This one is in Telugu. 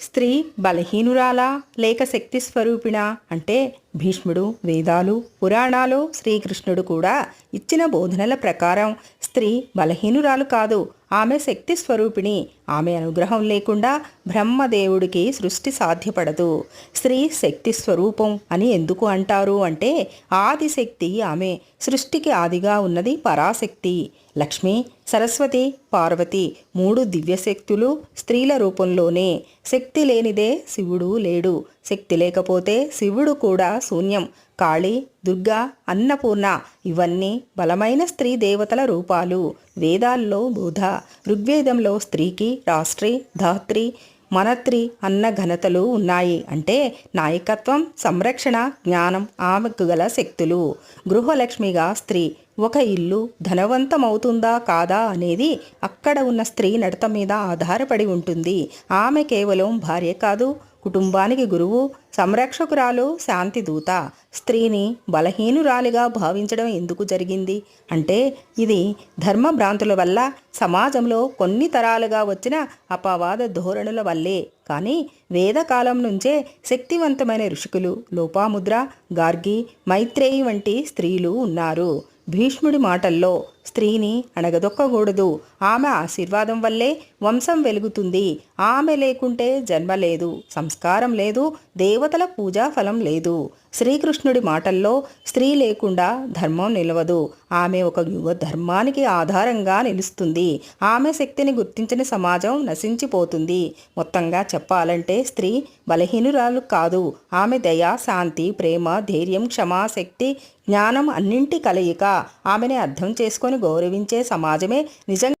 స్త్రీ బలహీనురాలా లేక శక్తి స్వరూపిణా అంటే భీష్ముడు వేదాలు పురాణాలు శ్రీకృష్ణుడు కూడా ఇచ్చిన బోధనల ప్రకారం స్త్రీ బలహీనురాలు కాదు ఆమె శక్తి స్వరూపిణి. ఆమె అనుగ్రహం లేకుండా బ్రహ్మదేవుడికి సృష్టి సాధ్యపడదు. స్త్రీ శక్తి స్వరూపం అని ఎందుకు అంటారు అంటే ఆదిశక్తి ఆమె సృష్టికి ఆదిగా ఉన్నది పరాశక్తి. లక్ష్మి సరస్వతి పార్వతి మూడు దివ్యశక్తులు స్త్రీల రూపంలోనే. శక్తి లేనిదే శివుడు లేడు. శక్తి లేకపోతే శివుడు కూడా శూన్యం. కాళి దుర్గా అన్నపూర్ణ ఇవన్నీ బలమైన స్త్రీ దేవతల రూపాలు. వేదాల్లో బోధ. ఋగ్వేదంలో స్త్రీకి రాష్ట్రి ధాత్రి మనత్రి అన్న ఘనతలు ఉన్నాయి. అంటే నాయకత్వం సంరక్షణ జ్ఞానం ఆమెకు గల శక్తులు. గృహలక్ష్మిగా స్త్రీ ఒక ఇల్లు ధనవంతమవుతుందా కాదా అనేది అక్కడ ఉన్న స్త్రీ నడత మీద ఆధారపడి ఉంటుంది. ఆమె కేవలం భార్య కాదు కుటుంబానికి గురువు సంరక్షకురాలు శాంతి దూత స్త్రీని బలహీనురాలిగా భావించడం ఎందుకు జరిగింది? అంటే ఇది ధర్మభ్రాంతుల వల్ల సమాజంలో కొన్ని తరాలుగా వచ్చిన అపవాద ధోరణుల వల్లే. కానీ వేదకాలం నుంచే శక్తివంతమైన ఋషికులు లోపాముద్ర గార్గి మైత్రేయి వంటి స్త్రీలు ఉన్నారు. భీష్ముడి మాటల్లో స్త్రీని అణగదొక్కకూడదు. ఆమె ఆశీర్వాదం వల్లే వంశం వెలుగుతుంది. ఆమె లేకుంటే జన్మ లేదు సంస్కారం లేదు దేవతల పూజా ఫలం లేదు. శ్రీకృష్ణుడి మాటల్లో స్త్రీ లేకుండా ధర్మం నిలవదు. ఆమె ఒక యువ ధర్మానికి ఆధారంగా నిలుస్తుంది. ఆమె శక్తిని గుర్తించిన సమాజం నశించిపోతుంది. మొత్తంగా చెప్పాలంటే స్త్రీ బలహీనురాలు కాదు. ఆమె దయ శాంతి ప్రేమ ధైర్యం క్షమా శక్తి జ్ఞానం అన్నింటి కలయిక. ఆమెని అర్థం చేసుకొని గౌరవించే సమాజమే నిజంగా